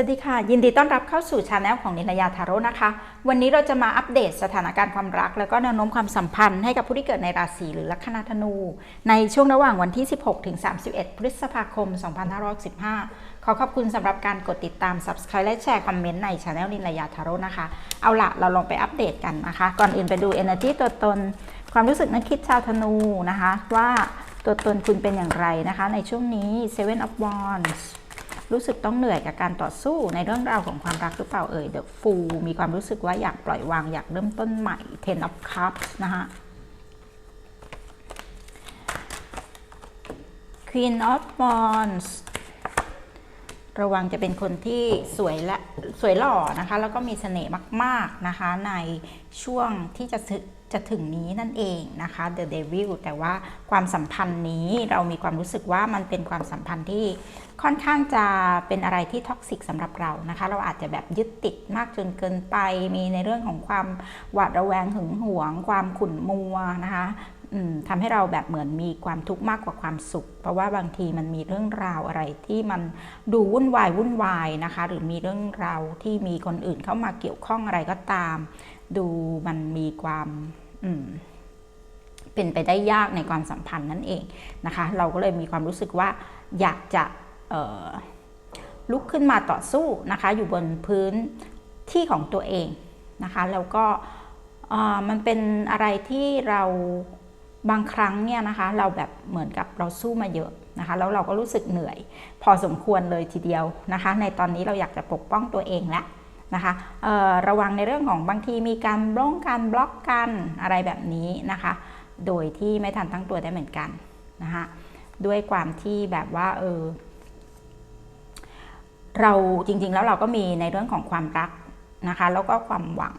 สวัสดีค่ะ ยินดีต้อนรับเข้าสู่ชาแนลของนินยาทาโร่นะคะ วันนี้เราจะมาอัปเดตสถานการณ์ความรัก แล้วก็แนวโน้มความสัมพันธ์ให้กับผู้ที่เกิดในราศีหรือลัคนาธนู ในช่วงระหว่างวันที่ 16 ถึง 31 พฤษภาคม 2515ขอขอบคุณสำหรับการกดติดตาม Subscribe และแชร์คอมเมนต์ในช anel นินยาทาโร่นะคะ เอาละเราลองไปอัปเดตกันนะคะ ก่อนอื่นไปดู Energy ตัวตน ความรู้สึกนึกคิดชาวธนูนะคะ ว่าตัวตนคุณเป็นอย่างไรนะคะ ในช่วงนี้ Seven of Wands รู้สึกต้องเหนื่อยกับการต่อสู้ในเรื่องราวของความรักหรือเปล่าเอ่ย The Fool มีความรู้สึกว่าอยากปล่อยวางอยากเริ่มต้นใหม่ Ten of Cups นะคะ Queen of Wands ระวังจะเป็นคนที่สวยและสวยหล่อนะคะ แล้วก็มีเสน่ห์มากๆนะคะ ในช่วงที่จะถึงจะถึงนี้นั่นเองนะคะ The Devil แต่ว่าความสัมพันธ์นี้เรามีความรู้สึกว่ามันเป็นความสัมพันธ์ที่ ค่อนข้างจะเป็นอะไรที่ท็อกซิกสำหรับเรานะคะ เราอาจจะแบบยึดติดมากจนเกินไป มีในเรื่องของความหวาดระแวงหึงหวง ความขุ่นมัวนะคะทำให้เราแบบเหมือนมีความทุกข์มากกว่าความสุข เพราะว่าบางทีมันมีเรื่องราวอะไรที่มันดูวุ่นวายวุ่นวายนะคะ หรือมีเรื่องราวที่มีคนอื่นเข้ามาเกี่ยวข้องอะไรก็ตาม ดูมันมีความเป็นไปได้ยากในความสัมพันธ์นั่นเองนะคะ เราก็เลยมีความรู้สึกว่าอยากจะ ลุกขึ้นมาต่อสู้นะคะ อยู่บนพื้นที่ของตัวเองนะคะแล้วก็มันเป็นอะไรที่เราบางครั้งเนี่ยนะคะ เราแบบเหมือนกับเราสู้มาเยอะนะคะ แล้วเราก็รู้สึกเหนื่อย พอสมควรเลยทีเดียวนะคะ ในตอนนี้เราอยากจะปกป้องตัวเองแล้วนะคะระวังในเรื่องของบางทีมีการบล็อกการบล็อกกันอะไรแบบนี้นะคะ โดยที่ไม่ทันตั้งตัวได้เหมือนกันนะคะด้วยความที่แบบว่าเออ เราจริงๆแล้วเราก็มีในเรื่องของความรักนะคะ แล้วก็ความหวัง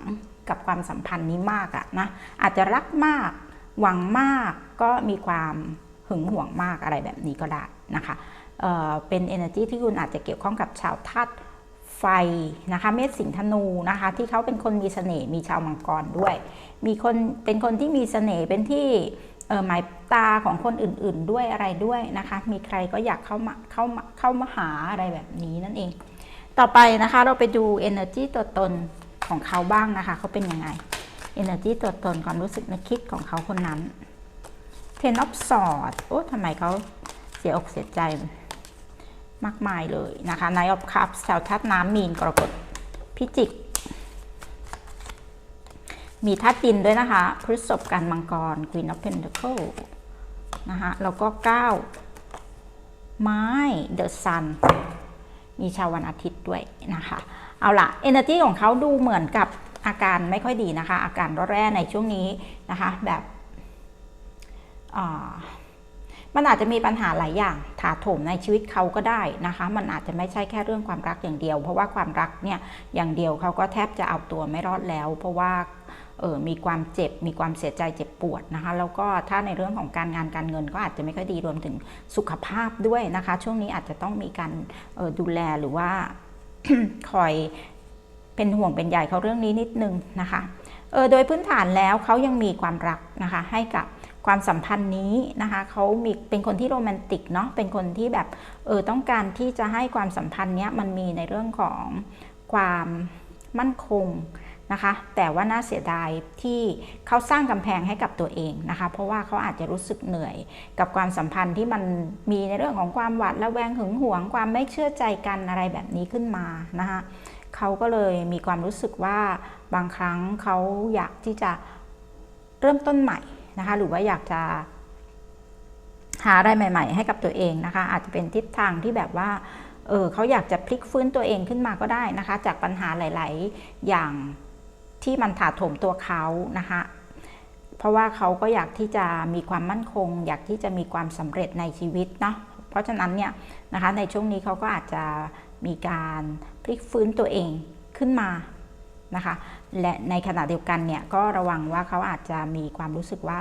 กับความสัมพันธ์นี้มากอะนะอาจจะรักมาก หวังมากก็มีความหึงหวงมากอะไรแบบนี้ก็ได้นะคะเเป็น energy ที่คุณอาจจะเกี่ยวข้องกับชาวธาตุไฟนะคะเมษสิงธนูนะคะ ที่เขาเป็นคนมีเสน่ห์มีชาวมังกรด้วย มีคนเป็นคนที่มีเสน่ห์เป็นที่ หมายตาของคนอื่นๆด้วยอะไรด้วยนะคะ มีใครก็อยากเข้ามาเข้ามาเข้ามาหาอะไรแบบนี้นั่นเอง ต่อไปนะคะเราไปดู energy ตัวตนของเขาบ้างนะคะเขาเป็นยังไง energy ตัวตนความรู้สึกนึกคิดของเขาคนนั้น ten of swords โอ้ทำไมเขาเสียอกเสียใจมากมายเลยนะคะ Nine of Cups ชาวธาตุน้ำมีนกรกฎพิจิก มีธาตุดินด้วยนะคะพฤษภกันมังกร Queen of Pentacles นะคะแล้วก็ 9 ไม้ The Sun มีชาววันอาทิตย์ด้วยนะคะ เอาละ Energy ของเขาดูเหมือนกับอาการไม่ค่อยดีนะคะ อาการร้อนแร่ในช่วงนี้นะคะ แบบมันอาจจะมีปัญหาหลายอย่างถาโถมในชีวิตเขาก็ได้นะคะ มันอาจจะไม่ใช่แค่เรื่องความรักอย่างเดียว เพราะว่าความรักเนี่ยอย่างเดียวเขาก็แทบจะเอาตัวไม่รอดแล้ว เพราะว่า ออมีความเจ็บ มีความเสียใจเจ็บปวดนะคะ แล้วก็ถ้าในเรื่องของการงานการเงินก็อาจจะไม่ค่อยดีรวมถึงสุขภาพด้วยนะคะ ช่วงนี้อาจจะต้องมีการดูแลหรือว่าคอยเป็นห่วงเป็นใหญ่เขาเรื่องนี้นิดนึงนะคะเออโดยพื้นฐานแล้วเขายังมีความรักนะคะให้กับความสัมพันธ์นี้นะคะเขามีเป็นคนที่โรแมนติกเนาะเป็นคนที่แบบเออต้องการที่จะให้ความสัมพันธ์เนี้ยมันมีในเรื่องของความมั่นคง นะคะ แต่ว่าน่าเสียดายที่เขาสร้างกำแพงให้กับตัวเองนะคะ เพราะว่าเขาอาจจะรู้สึกเหนื่อย กับความสัมพันธ์ที่มันมีในเรื่องของความหวาดระแวงหึงหวง ความไม่เชื่อใจกันอะไรแบบนี้ขึ้นมานะคะเขาก็เลยมีความรู้สึกว่าบางครั้งเขาอยากที่จะเริ่มต้นใหม่นะคะ หรือว่าอยากจะหาอะไรใหม่ ๆ ให้กับตัวเองนะคะ อาจจะเป็นทิศทางที่แบบว่าเออเขาอยากจะพลิกฟื้นตัวเองขึ้นมาก็ได้นะคะ จากปัญหาหลาย ๆ อย่าง ที่มันถาโถมตัวเขานะคะเพราะว่าเขาก็อยากที่จะมีความมั่นคง อยากที่จะมีความสำเร็จในชีวิตเนาะเพราะฉะนั้นเนี่ยนะคะในช่วงนี้เขาก็อาจจะมีการพลิกฟื้นตัวเองขึ้นมานะคะและในขณะเดียวกันเนี่ยก็ระวังว่าเขาอาจจะมีความรู้สึกว่า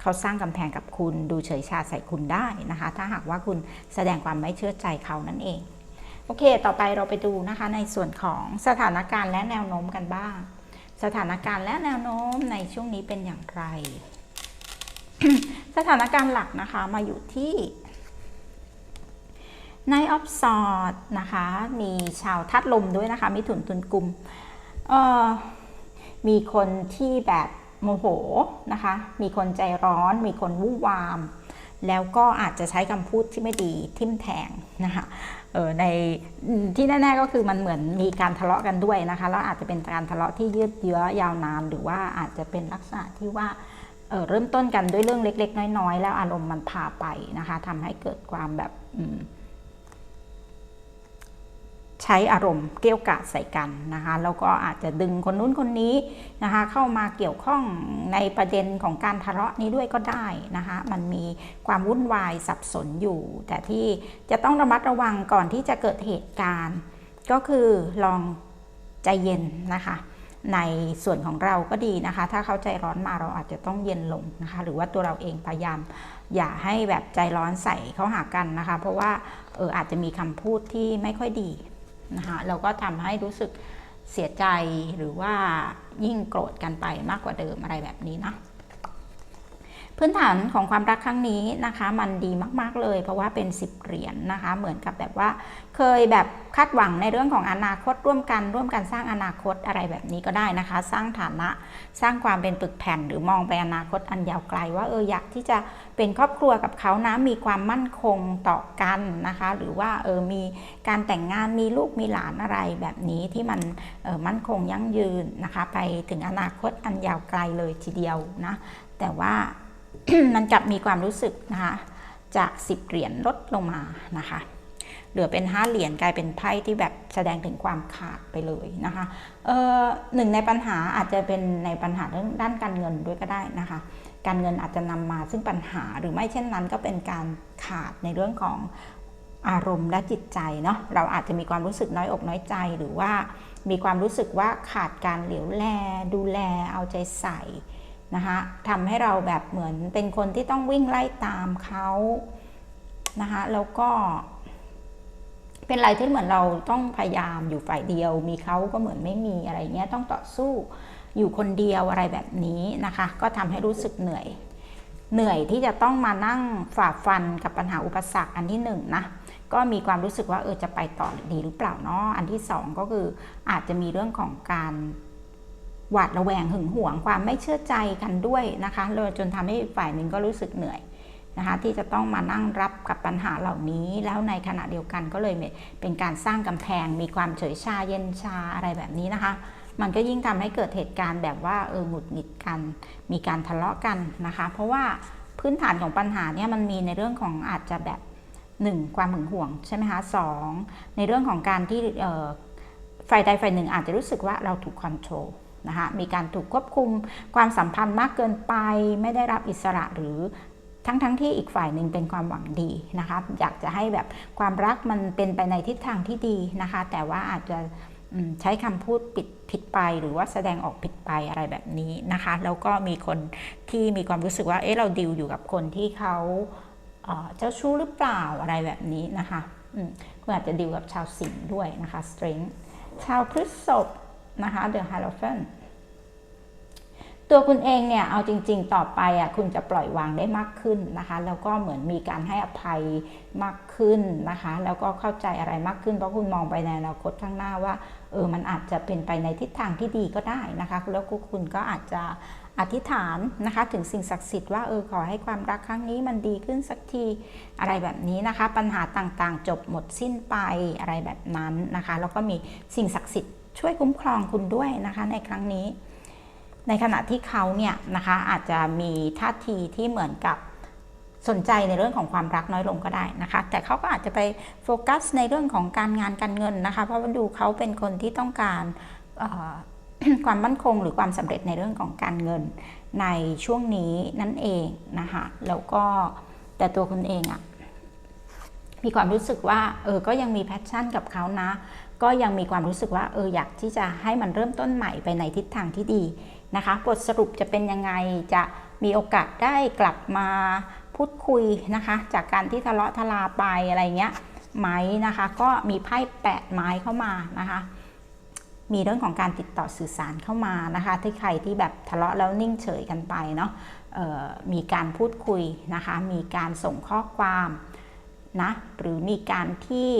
เขาสร้างกำแพงกับคุณดูเฉยชาใส่คุณได้นะคะ ถ้าหากว่าคุณแสดงความไม่เชื่อใจเขานั่นเอง โอเค ต่อไปเราไปดูนะคะในส่วนของสถานการณ์และแนวโน้มกันบ้าง สถานการณ์และแนวโน้มในช่วงนี้เป็นอย่างไร สถานการณ์หลักนะคะมาอยู่ที่ n i g h t of Swords นะคะ มีชาวทัดลมด้วยนะคะมิถุนตุนกลุ่มมีคนที่แบบโมโหนะคะ มีคนใจร้อน มีคนวุ่นวาม แล้วก็อาจจะใช้คำพูดที่ไม่ดีทิมแทงนะคะ ในที่แน่ ๆ ก็คือมันเหมือนมีการทะเลาะกันด้วยนะคะแล้วอาจจะเป็นการทะเลาะที่ยืดเยื้อยาวนาน หรือว่าอาจจะเป็นลักษณะที่ว่าเเริ่มต้นกันด้วยเรื่องเล็ก ๆ น้อย ๆ แล้วอารมณ์มันพาไปนะคะทำให้เกิดความแบบ ใช้อารมณ์เกี่ยวกาดใส่กันนะคะแล้วก็อาจจะดึงคนนู้นคนนี้นะคะเข้ามาเกี่ยวข้องในประเด็นของการทะเลาะนี้ด้วยก็ได้นะคะมันมีความวุ่นวายสับสนอยู่ แต่ที่จะต้องระมัดระวังก่อนที่จะเกิดเหตุการณ์ ก็คือลองใจเย็นนะคะในส่วนของเราก็ดีนะคะ ถ้าเขาใจร้อนมาเราอาจจะต้องเย็นลงนะคะ หรือว่าตัวเราเองพยายาม อย่าให้แบบใจร้อนใส่เขาหากันนะคะ เพราะว่าเอออาจจะมีคำพูดที่ไม่ค่อยดี นะคะเราก็ทำให้รู้สึกเสียใจหรือว่ายิ่งโกรธกันไปมากกว่าเดิมอะไรแบบนี้นะ พื้นฐานของความรักครั้งนี้นะคะ มันดีมากๆเลย เพราะว่าเป็นสิบเหรียญนนะคะ เหมือนกับแบบว่าเคยแบบคาดหวังในเรื่องของอนาคตร่วมกันร่วมกันสร้างอนาคตอะไรแบบนี้ก็ได้นะคะ สร้างฐานะสร้างความเป็นปึกแผ่นหรือมองไปอนาคตอันยาวไกล ว่าเอออยากที่จะเป็นครอบครัวกับเขานะมีความมั่นคงต่อกันนะคะ หรือว่าเออมีการแต่งงานมีลูกมีหลานอะไรแบบนี้ที่มันเออมั่นคงยั่งยืนนะคะ ไปถึงอนาคตอันยาวไกลเลยทีเดียวนะแต่ว่า มันกลับมีความรู้สึกนะคะจาก 10 เหรียญลดลงมานะคะเหลือเป็น 5 เหรียญกลายเป็นไพ่ที่แบบแสดงถึงความขาดไปเลยนะคะหนึ่งในปัญหาอาจจะเป็นในปัญหาเรื่องด้านการเงินด้วยก็ได้นะคะ การเงินอาจจะนำมาซึ่งปัญหาหรือไม่เช่นนั้นก็เป็นการขาดในเรื่องของอารมณ์และจิตใจเนาะเราอาจจะมีความรู้สึกน้อยอกน้อยใจหรือว่ามีความรู้สึกว่าขาดการเหลียวแลดูแลเอาใจใส่ นะคะทำให้เราแบบเหมือนเป็นคนที่ต้องวิ่งไล่ตามเขานะคะแล้วก็ เป็นอะไรที่เหมือนเราต้องพยายามอยู่ฝ่ายเดียว มีเขาก็เหมือนไม่มีอะไรเงี้ยต้องต่อสู้อยู่คนเดียวอะไรแบบนี้นะคะ ก็ทำให้รู้สึกเหนื่อย เหนื่อยที่จะต้องมานั่งฝ่าฟันกับปัญหาอุปสรรคอันที่หนึ่งนะก็มีความรู้สึกว่าเออจะไปต่อดีหรือเปล่าเนาะอันที่สองก็คืออาจจะมีเรื่องของการ หวาดระแวงหึงหวงความไม่เชื่อใจกันด้วยนะคะเลยจนทำให้ฝ่ายหนึ่งก็รู้สึกเหนื่อยนะคะที่จะต้องมานั่งรับกับปัญหาเหล่านี้ แล้วในขณะเดียวกันก็เลยเป็นการสร้างกำแพง มีความเฉยชาเย็นชาอะไรแบบนี้นะคะ มันก็ยิ่งทำให้เกิดเหตุการณ์แบบว่าเออหงุดหงิดกัน มีการทะเลาะกันนะคะ เพราะว่าพื้นฐานของปัญหาเนี่ยมันมีในเรื่องของอาจจะแบบ 1. ความหึงหวงใช่ไหมคะสในเรื่องของการที่ฝ่ายใดฝ่ายหนึ่งอาจจะรู้สึกว่าเราถูกคอนโทรล นะคะมีการถูกควบคุมความสัมพันธ์มากเกินไปไม่ได้รับอิสระหรือทั้งๆทที่อีกฝ่ายหนึ่งเป็นความหวังดีนะคะอยากจะให้แบบความรักมันเป็นไปในทิศทางที่ดีนะคะ แต่ว่าอาจจะใช้คำพูดปิดผิดไปหรือว่าแสดงออกผิดไปอะไรแบบนี้นะคะ แล้วก็มีคนที่มีความรู้สึกว่าเอ๊ะเราดิวอยู่กับคนที่เขาเจ้าชู้หรือเปล่าอะไรแบบนี้นะคะคุณอาจจะดิวกับชาวสิงห์ด้วยนะคะ strength ชาวพฤษภ นะคะ The Hierophant ตัวคุณเองเนี่ยเอาจริง ๆ ต่อไปอะคุณจะปล่อยวางได้มากขึ้นนะคะแล้วก็เหมือนมีการให้อภัยมากขึ้นนะคะแล้วก็เข้าใจอะไรมากขึ้น เพราะคุณมองไปในอนาคตข้างหน้าว่าเออมันอาจจะเป็นไปในทิศทางที่ดีก็ได้นะคะแล้วคุณก็อาจจะอธิษฐานนะคะถึงสิ่งศักดิ์สิทธิ์ว่าเออขอให้ความรักครั้งนี้มันดีขึ้นสักทีอะไรแบบนี้นะคะ ปัญหาต่างๆ จบหมดสิ้นไปอะไรแบบนั้นนะคะแล้วก็มีสิ่งศักดิ์สิทธิ์ ช่วยคุ้มครองคุณด้วยนะคะในครั้งนี้ ในขณะที่เขาเนี่ยนะคะอาจจะมีท่าทีที่เหมือนกับสนใจในเรื่องของความรักน้อยลงก็ได้นะคะ แต่เขาก็อาจจะไปโฟกัสในเรื่องของการงานการเงินนะคะ เพราะว่าดูเขาเป็นคนที่ต้องการความมั่นคงหรือความสำเร็จในเรื่องของการเงินในช่วงนี้นั่นเองนะคะแล้วก็แต่ตัวคุณเองอะมีความรู้สึกว่าเออก็ยังมีแพชชั่นกับเขานะ ก็ยังมีความรู้สึกว่าเอออยากที่จะให้มันเริ่มต้นใหม่ไปในทิศทางที่ดีนะคะ บทสรุปจะเป็นยังไงจะมีโอกาสได้กลับมาพูดคุยนะคะ จากการที่ทะเลาะทลาไปอะไรเงี้ยไหมนะคะ ก็มีไพ่แปดไม้เข้ามานะคะ มีเรื่องของการติดต่อสื่อสารเข้ามานะคะที่ใครที่แบบทะเลาะแล้วนิ่งเฉยกันไปเนาะมีการพูดคุยนะคะ มีการส่งข้อความ นะหรือมีการที่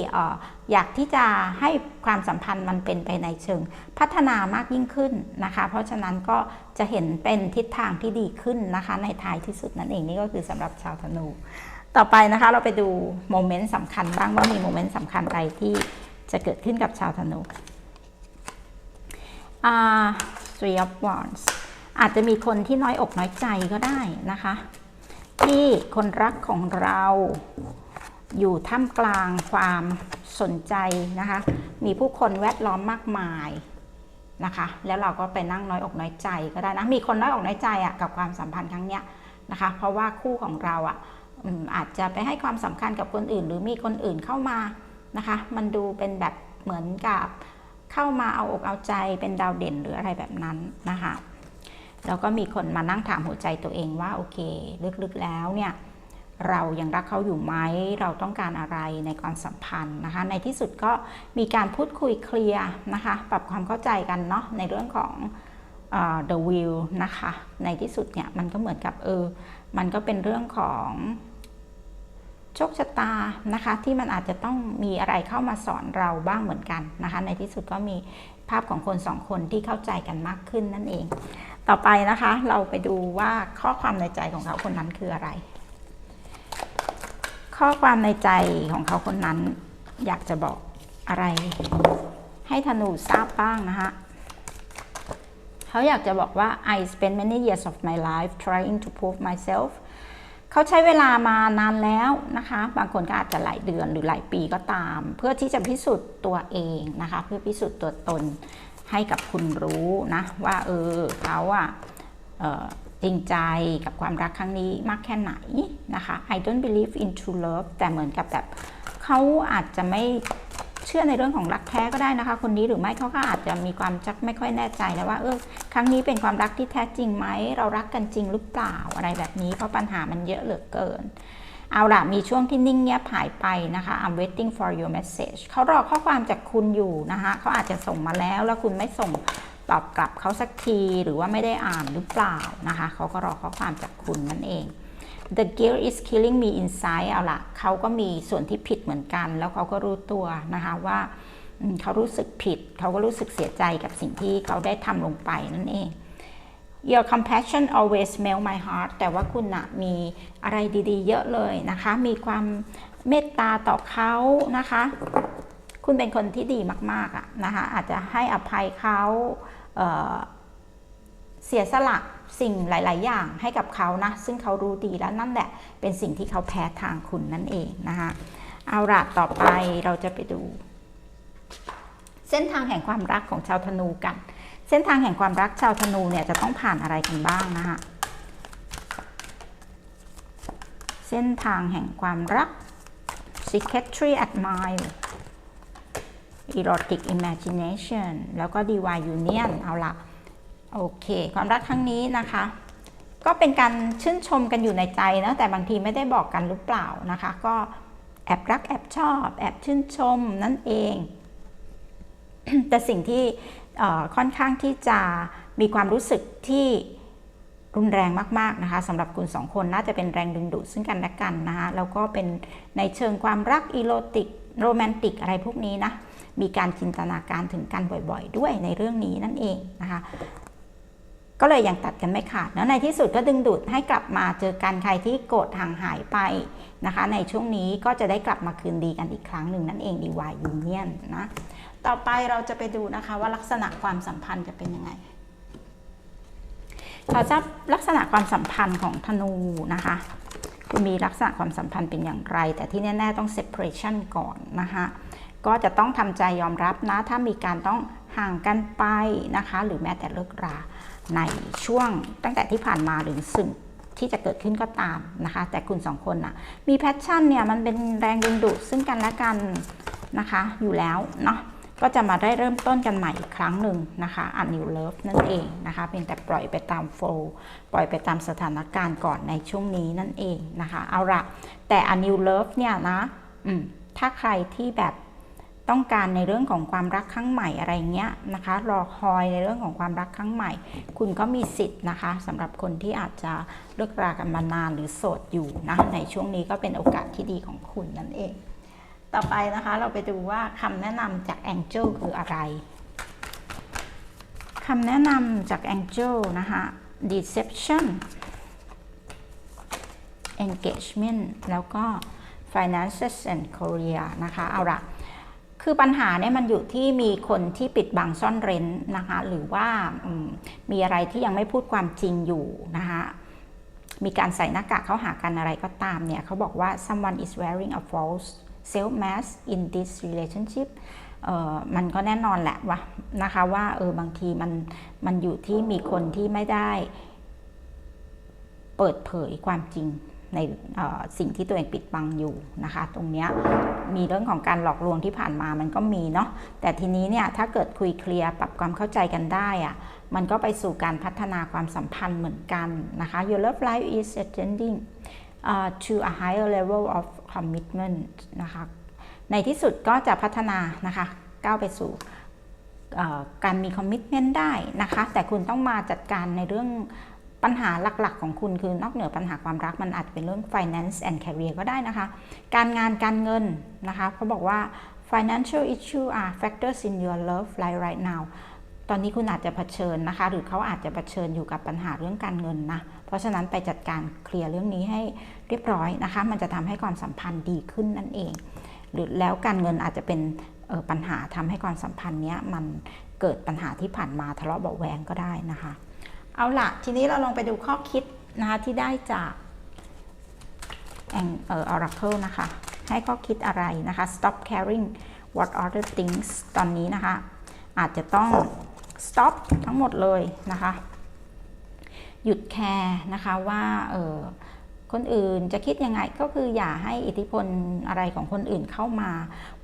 อยากที่จะให้ความสัมพันธ์มันเป็นไปในเชิง พัฒนามากยิ่งขึ้นนะคะ เพราะฉะนั้นก็จะเห็นเป็นทิศทางที่ดีขึ้นนะคะ ในท้ายที่สุดนั่นเองนี่ก็คือสำหรับชาวธนู ต่อไปนะคะเราไปดูโมเมนต์สำคัญบ้างว่ามีโมเมนต์สำคัญอะไรที่จะเกิดขึ้นกับชาวธนูอ่า three of wands อาจจะมีคนที่น้อยอกน้อยใจก็ได้นะคะ ที่คนรักของเรา อยู่ท่ามกลางความสนใจนะคะ มีผู้คนแวดล้อมมากมายนะคะ แล้วเราก็ไปนั่งน้อยอกน้อยใจก็ได้นะ มีคนน้อยอกน้อยใจอะกับความสัมพันธ์ครั้งเนี้ยนะคะ เพราะว่าคู่ของเราอะอืมอาจจะไปให้ความสำคัญกับคนอื่น หรือมีคนอื่นเข้ามานะคะ มันดูเป็นแบบเหมือนกับเข้ามาเอาอกเอาใจเป็นดาวเด่นหรืออะไรแบบนั้นนะคะแล้วก็มีคนมานั่งถามหัวใจตัวเองว่าโอเค ลึกๆแล้วเนี่ย เรายังรักเขาอยู่ไหม เราต้องการอะไรในความสัมพันธ์นะคะ ในที่สุดก็มีการพูดคุยเคลียร์นะคะ ปรับความเข้าใจกันเนาะในเรื่องของอ the will นะคะ ในที่สุดเนี่ยมันก็เหมือนกับเออ มันก็เป็นเรื่องของโชคชะตานะคะ ที่มันอาจจะต้องมีอะไรเข้ามาสอนเราบ้างเหมือนกันนะคะ ในที่สุดก็มีภาพของคนสองคนที่เข้าใจกันมากขึ้นนั่นเอง ต่อไปนะคะ เราไปดูว่าข้อความในใจของเขาคนนั้นคืออะไร ข้อความในใจของเขาคนนั้น อยากจะบอกอะไร ให้ธนูทราบบ้างนะคะเขาอยากจะบอกว่า I spent many years of my life trying to prove myself เขาใช้เวลามานานแล้วนะคะ บางคนก็อาจจะหลายเดือนหรือหลายปีก็ตาม เพื่อที่จะพิสูจน์ตัวเองนะคะ เพื่อพิสูจน์ตัวตนให้กับคุณรู้นะ ว่าเออเขาอะ จริงใจกับความรักครั้งนี้มากแค่ไหนนะคะ I don't believe in true love แต่เหมือนกับแบบเขาอาจจะไม่เชื่อในเรื่องของรักแท้ก็ได้นะคะ คนนี้หรือไม่เขาก็อาจจะมีความจักไม่ค่อยแน่ใจนะว่าเออครั้งนี้เป็นความรักที่แท้จริงไหมเรารักกันจริงหรือเปล่าอะไรแบบนี้เพราะปัญหามันเยอะเหลือเกิน เอาล่ะมีช่วงที่นิ่งเงียบหายไปนะคะ I'm waiting for your message เขารอข้อความจากคุณอยู่นะคะเขาอาจจะส่งมาแล้วแล้วคุณไม่ส่ง ตอบกลับเขาสักทีหรือว่าไม่ได้อ่านหรือเปล่านะคะเขาก็รอข้อความจากคุณนั่นเอง The guilt is killing me inside เอาล่ะเขาก็มีส่วนที่ผิดเหมือนกัน แล้วเขาก็รู้ตัวนะคะว่าเขารู้สึกผิด เขาก็รู้สึกเสียใจกับสิ่งที่เขาได้ทำลงไปนั่นเอง Your compassion always melt my heart แต่ว่าคุณนะมีอะไรดีๆ เยอะเลยนะคะ มีความเมตตาต่อเขานะคะ คุณเป็นคนที่ดีมากๆอะนะคะ อาจจะให้อภัยเขา เเสียสละสิ่งหลาย ๆ อย่างให้กับเขานะ ซึ่งเขารู้ดีแล้วนั่นแหละ เป็นสิ่งที่เขาแพ้ทางคุณนั่นเองนะคะเอาละต่อไปเราจะไปดู เส้นทางแห่งความรักของชาวธนูกัน เส้นทางแห่งความรักชาวธนูเนี่ยจะต้องผ่านอะไรกันบ้างนะคะเส้นทางแห่งความรัก secretary admire erotic imagination แล้วก็ divine union เอาละโอเค ความรักครั้งนี้นะคะ ก็เป็นการชื่นชมกันอยู่ในใจนะ แต่บางทีไม่ได้บอกกันหรือเปล่านะคะ ก็แอบรักแอบชอบ แอบชื่นชมนั่นเอง แต่สิ่งที่ค่อนข้างที่จะมีความรู้สึกที่รุนแรงมากๆนะคะสำหรับคุณสองคนน่าจะเป็นแรงดึงดูดซึ่งกันและกันนะคะแล้วก็เป็นในเชิงความรักอีโรติก โรแมนติกอะไรพวกนี้นะมีการจินตนาการถึงกันบ่อยๆ ด้วยในเรื่องนี้นั่นเองนะคะ ก็เลยยังตัดกันไม่ขาดแล้วในที่สุดก็ดึงดูดให้กลับมาเจอกันใครที่โกรธห่างหายไปนะคะ ในช่วงนี้ก็จะได้กลับมาคืนดีกันอีกครั้งหนึ่งนั่นเองดีวายยูเนียนนะต่อไปเราจะไปดูนะคะว่าลักษณะความสัมพันธ์จะเป็นยังไงเราจะลักษณะความสัมพันธ์ของธนูนะคะ มีลักษณะความสัมพันธ์เป็นอย่างไร แต่ที่แน่ ๆ ต้อง separation ก่อนนะคะก็จะต้องทำใจยอมรับนะ ถ้ามีการต้องห่างกันไปนะคะ หรือแม้แต่เลิกราในช่วงตั้งแต่ที่ผ่านมาหรือสิ่งที่จะเกิดขึ้นก็ตามนะคะ แต่คุณสองคนนะมีแพชชั่นเนี่ยมันเป็นแรงดึงดูดซึ่งกันและกันนะคะอยู่แล้วเนาะ ก็จะมาได้เริ่มต้นกันใหม่อีกครั้งหนึ่งนะคะอันนิวเลิฟนั่นเองนะคะเพียงแต่ปล่อยไปตามโฟล์ปล่อยไปตามสถานการณ์ก่อนในช่วงนี้นั่นเองนะคะเอาละแต่อันนิวเลิฟเนี่ยนะอืมถ้าใครที่แบบต้องการในเรื่องของความรักครั้งใหม่อะไรเงี้ยนะคะรอคอยในเรื่องของความรักครั้งใหม่ คุณก็มีสิทธิ์นะคะสำหรับคนที่อาจจะเลิกรากันมานานหรือโสดอยู่นะในช่วงนี้ก็เป็นโอกาสที่ดีของคุณนั่นเอง ต่อไปนะคะเราไปดูว่าคำแนะนำจาก Angel คืออะไรคำแนะนำจาก Angel นะคะ deception engagement แล้วก็ finances and career นะคะเอาละคือปัญหาเนี่ยมันอยู่ที่มีคนที่ปิดบังซ่อนเร้นนะคะหรือว่ามีอะไรที่ยังไม่พูดความจริงอยู่นะคะมีการใส่หน้ากากเข้าหากันอะไรก็ตามเนี่ยเขาบอกว่า someone is wearing a false self mask in this relationship มันก็แน่นอนแหละว่านะคะว่าเออบางทีมันมันอยู่ที่มีคนที่ไม่ได้ เปิดเผยความจริงในสิ่งที่ตัวเองปิดบังอยู่นะคะ ตรงนี้มีเรื่องของการหลอกลวงที่ผ่านมามันก็มีเนาะแต่ทีนี้เนี่ยถ้าเกิดคุยเคลียร์ปรับความเข้าใจกันได้อะมันก็ไปสู่การพัฒนาความสัมพันธ์เหมือนกันนะคะ Your love life is ascending uh, to a higher level of commitment นะคะในที่สุดก็จะพัฒนานะคะก้าวไปสู่การมีคอมมิชเมนต์ได้นะคะ แต่คุณต้องมาจัดการในเรื่องปัญหาหลักๆ ของคุณคือนอกเหนือปัญหาความรักมันอาจเป็นเรื่อง finance and career ก็ได้นะคะ การงานการเงินนะคะเขาบอกว่า financial issue are factors in your love life right now ตอนนี้คุณอาจจะเผชิญนะคะ หรือเขาอาจจะเผชิญอยู่กับปัญหาเรื่องการเงินนะ ราะฉะนั้นไปจัดการเคลียร์เรื่องนี้ให้เรียบร้อยนะคะ มันจะทำให้ความสัมพันธ์ดีขึ้นนั่นเอง หรือแล้วการเงินอาจจะเป็นปัญหาทำให้ความสัมพันธ์นี้มันเกิดปัญหาที่ผ่านมาทะเลาะเบาแวงก็ได้นะคะ เอาละทีนี้เราลองไปดูข้อคิดนะคะที่ได้จากแองเอ่อ Oracle นะคะ ให้ข้อคิดอะไรนะคะ stop caring what other things ตอนนี้นะคะ อาจจะต้อง stop ทั้งหมดเลยนะคะ หยุดแคร์นะคะว่าเออคนอื่นจะคิดยังไงก็คืออย่าให้อิทธิพลอะไรของคนอื่นเข้ามา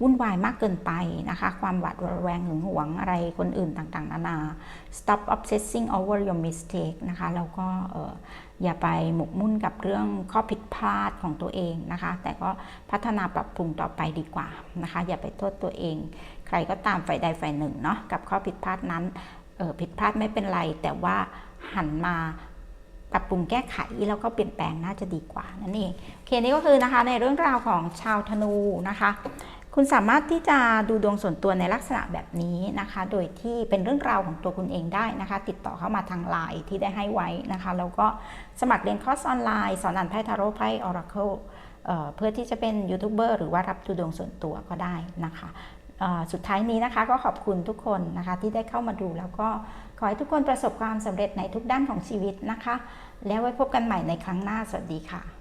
วุ่นวายมากเกินไปนะคะ ความหวาดระแวงหึงหวงอะไรคนอื่นต่างๆ นานา stop obsessing over your mistake นะคะ แล้วก็อย่าไปหมกมุ่นกับเรื่องข้อผิดพลาดของตัวเองนะคะ แต่ก็พัฒนาปรับปรุงต่อไปดีกว่านะคะ อย่าไปโทษตัวเอง ใครก็ตามฝ่ายใดฝ่ายหนึ่งเนาะกับข้อผิดพลาดนั้นผิดพลาดไม่เป็นไร แต่ว่าหันมา ปรับปรุงแก้ไขแล้วก็เปลี่ยนแปลงน่าจะดีกว่านั่นเองโอเคนี่ก็คือนะคะในเรื่องราวของชาวธนูนะคะ คุณสามารถที่จะดูดวงส่วนตัวในลักษณะแบบนี้นะคะ โดยที่เป็นเรื่องราวของตัวคุณเองได้นะคะ ติดต่อเข้ามาทางไลน์ที่ได้ให้ไว้นะคะแล้วก็สมัครเรียนคอร์สออนไลน์สอนอ่านไพ่ทาโร่ไพ่ออราเคิลเพื่อที่จะเป็นยูทูบเบอร์หรือว่ารับดูดวงส่วนตัวก็ได้นะคะสุดท้ายนี้นะคะก็ขอบคุณทุกคนนะคะที่ได้เข้ามาดูแล้วก็ ขอให้ทุกคนประสบความสำเร็จในทุกด้านของชีวิตนะคะ แล้วไว้พบกันใหม่ในครั้งหน้า สวัสดีค่ะ